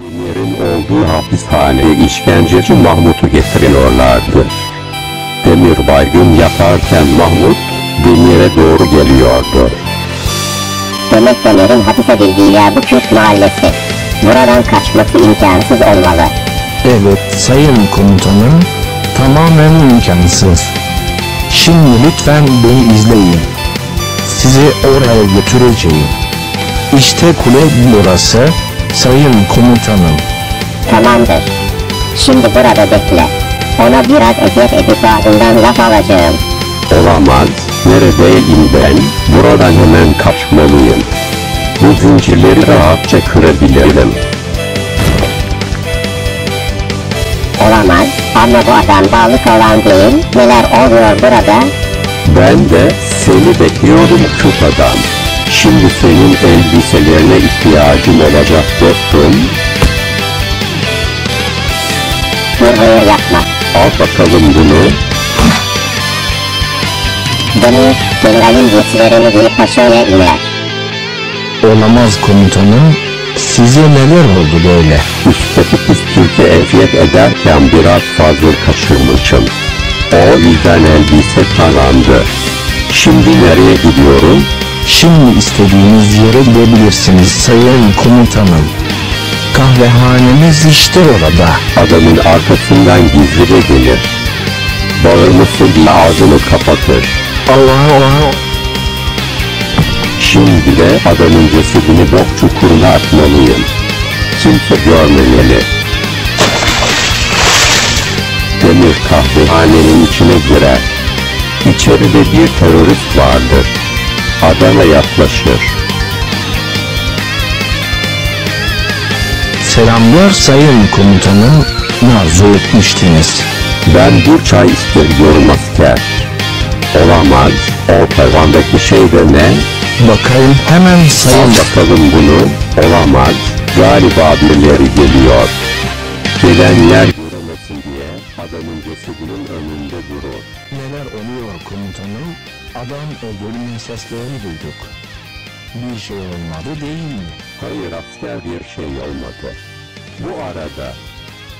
Demir'in olduğu hapishaneye işkenceci Mahmut'u getiriyorlardı. Demir baygın yatarken Mahmut, Demir'e doğru geliyordu. Demek Demir'in hapis edildiği yer bu Kürt mahallesi. Buradan kaçması imkansız olmalı. Evet sayın komutanım, tamamen imkansız. Şimdi lütfen beni izleyin. Sizi oraya götüreceğim. İşte kule burası, sayın komutanım. Tamamdır. Şimdi burada bekle. Ona biraz eziyet edip ardından laf alacağım. Olamaz, neredeyim ben, buradan hemen kaçmalıyım. Bu zincirleri rahatça kırabilirim. Olamaz. Ama bu adam bağlı falan değil. Neler oluyor burada? Ben de seni bekliyordum Kürt adam. Şimdi senin elbiselerine ihtiyacım olacak dostum. Dur hayır yapma. Al bakalım bunu. Demir, generalin giysilerini giyip paşoya iner. Olamaz komutanım, size neler oldu böyle? Üstteki kız Türk'e eziyet ederken biraz fazla kaçırmışım. O yüzden elbise tarandı. Şimdi nereye gidiyorum? Şimdi istediğiniz yere gidebilirsiniz sayın komutanım. Kahvehanemiz işte orada. Adamın arkasından gizli de gelir. Bağırması diye ağzını kapatır. Allah Allah. Şimdi de adamın cesedini bok çukuruna atmalıyım. Kimse görmemeli. Demir kahvehanenin içine girer. İçeride bir terörist vardır. Adama yaklaşır. Selamlar sayın komutanım. Arzu etmiştiniz. Ben bir çay istiyorum asker. Olamaz. O tavandaki şey de ne? Bakayım hemen Al sayın. bakalım bunu. Olamaz. Galiba birileri geliyor. Gelenler adamın cesedinin önünde durur. Neler oluyor komutanım? Adam öldürme seslerini duyduk. Bir şey olmadı değil mi? Hayır asker bir şey olmadı. Bu arada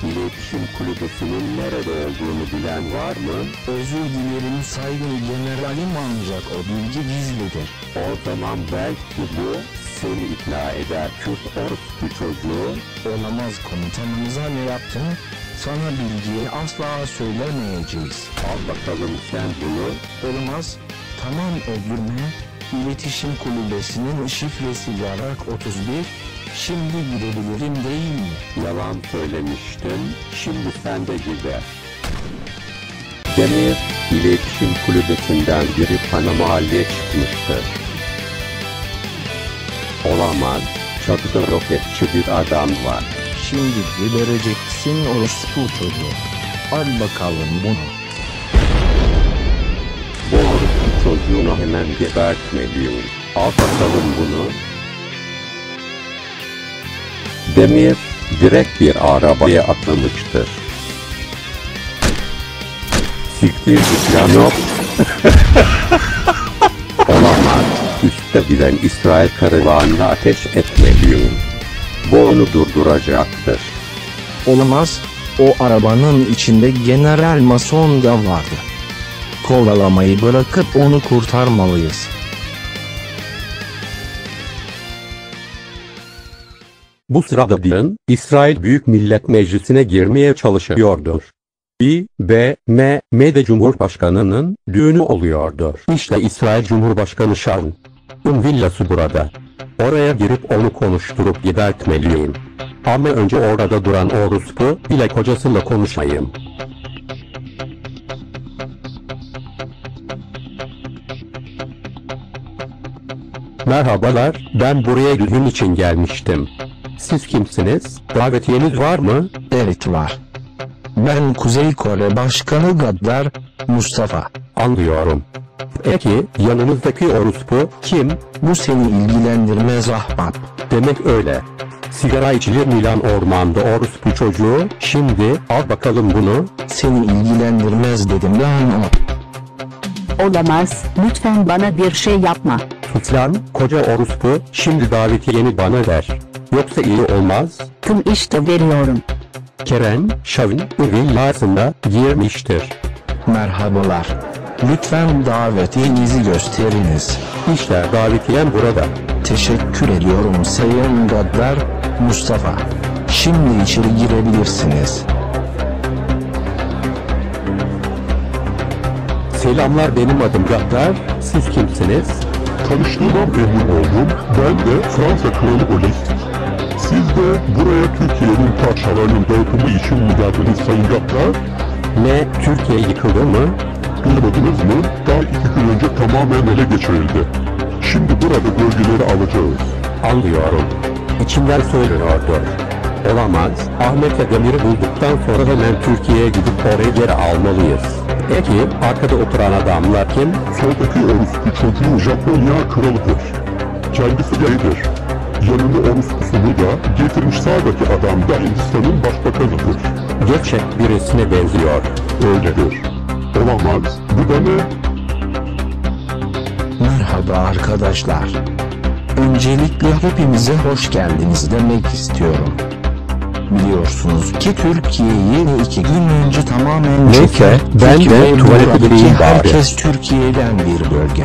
iletişim kulübesinin nerede olduğunu bilen var mı? Özür dilerim saygın generalim ancak o bilgi gizlidir. O zaman belki bu seni ikna eder Kürt orospu çocuğu. Olamaz komutanımıza ne yaptın? Sana bilgiyi asla söylemeyeceğiz. Al bakalım sen bunu. Olmaz. Tamam öldürme. İletişim kulübesinin şifresi yarak 31. Şimdi gidebilirim değil mi? Yalan söylemiştin, şimdi sen de gider. Demir, iletişim kulübesinden biri bana mahalleye çıkmıştır. Olamaz, çatıda roketçi bir adam var. Şimdi gebereceksin orospu çocuğu. Al bakalım bunu. Bu orospu çocuğunu hemen gebertmeliyim. Al bakalım bunu. Demir, direkt bir arabaya atlamıştır. Siktir git Yanok. Olamaz. Üste giden İsrail karavanına ateş etmeliyim. Bu onu durduracaktır. Olamaz. O arabanın içinde General Mason da vardı. Kovalamayı bırakıp onu kurtarmalıyız. Bu sırada Dylan, İsrail Büyük Millet Meclisi'ne girmeye çalışıyordur. İ, B, M, M'de Cumhurbaşkanı'nın düğünü oluyordur. İşte İsrail Cumhurbaşkanı Sharon'un villası burada. Oraya girip onu konuşturup gidertmeliyim. Ama önce orada duran orospu ile kocasıyla konuşayım. Merhabalar, ben buraya düğün için gelmiştim. Siz kimsiniz? Davetiyeniz var mı? Evet var. Ben Kuzey Kore Başkanı Gaddar Mustafa. Anlıyorum. Peki, yanınızdaki orospu kim? Bu seni ilgilendirmez ahbap. Demek öyle. Sigara içilir Milan ormanda orospu çocuğu. Şimdi al bakalım bunu. Seni ilgilendirmez dedim lan o. Olamaz, lütfen bana bir şey yapma. Lan koca orospu şimdi davetiyeni bana ver. Yoksa iyi olmaz. Tüm işte veriyorum. Kerem, Şavin villasında girmiştir. Merhabalar. Lütfen davetiyenizi gösteriniz. İşte davetiyen burada. Teşekkür ediyorum Sayın Gaddar Mustafa. Şimdi içeri girebilirsiniz. Selamlar benim adım Gaddar. Siz kimsiniz? Tanıştığıma memnun oldum. Ben de Fransa Kralı Oles. Siz de buraya Türkiye'nin parçalarının dağıtımı için mi geldiniz Sayın Gaddar? Ne Türkiye yıkıldı mı? Duymadınız mı? Daha iki gün önce tamamen ele geçirildi. Şimdi burada bölgeleri alacağız. Anlıyorum. İçimden söylüyordur. Olamaz. Ahmet ve Demir'i bulduktan sonra hemen Türkiye'ye gidip orayı geri almalıyız. Peki arkada oturan adamlar kim? Soldaki orospu çocuğu Japonya kralıdır. Kendisi yaydır. Yanında orospusunu da getirmiş sağdaki adam da Hindistan'ın başbakanıdır. Gerçek birisine benziyor. Öyledir. Olamaz. Bu da ne? Merhaba arkadaşlar. Öncelikle hepinize hoş geldiniz demek istiyorum. Biliyorsunuz ki Türkiye'yi iki gün önce tamamen Neyse, ben de tuvalete gideyim bari. Herkes Türkiye'den bir bölge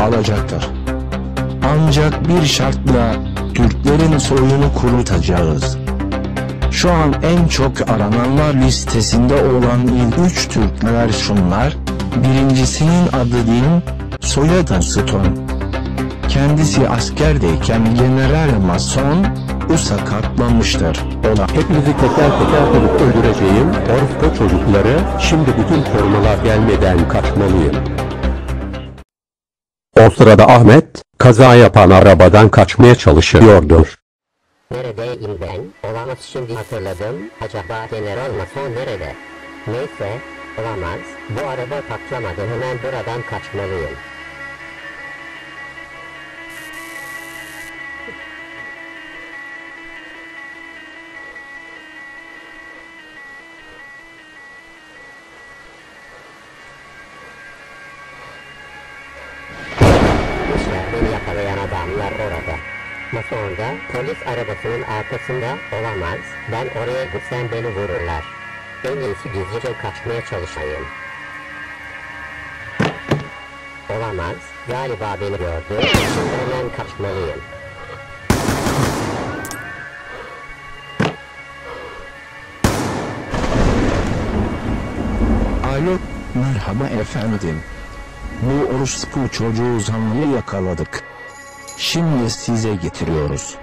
alacaktır. Ancak bir şartla Türklerin soyunu kurutacağız. Şu an en çok arananlar listesinde olan ilk üç Türkler şunlar. Birinchisinin adı Din, soyadı Stone. Kendisi askerdeyken General Mason, o sakatlamıştır. Ola Hepinizi teker teker bulup öldüreceğim. Orospu çocukları şimdi bütün korumalar gelmeden kaçmalıyım. O sırada Ahmet, kaza yapan arabadan kaçmaya çalışıyordur. Neredeyim ben? Olamaz şimdi hatırladım. Acaba General Mason nerede? Neyse, olamaz. Bu araba patlamadı. Hemen buradan kaçmalıyım. Mason da polis arabasının arkasında olamaz. Ben oraya gitsem beni vururlar. En iyisi gizlice kaçmaya çalışayım. Olamaz. Galiba beni gördü. Şimdi hemen kaçmalıyım. Alo, merhaba efendim. Bu orospu çocuğu zanlıyı yakaladık. Şimdi size getiriyoruz.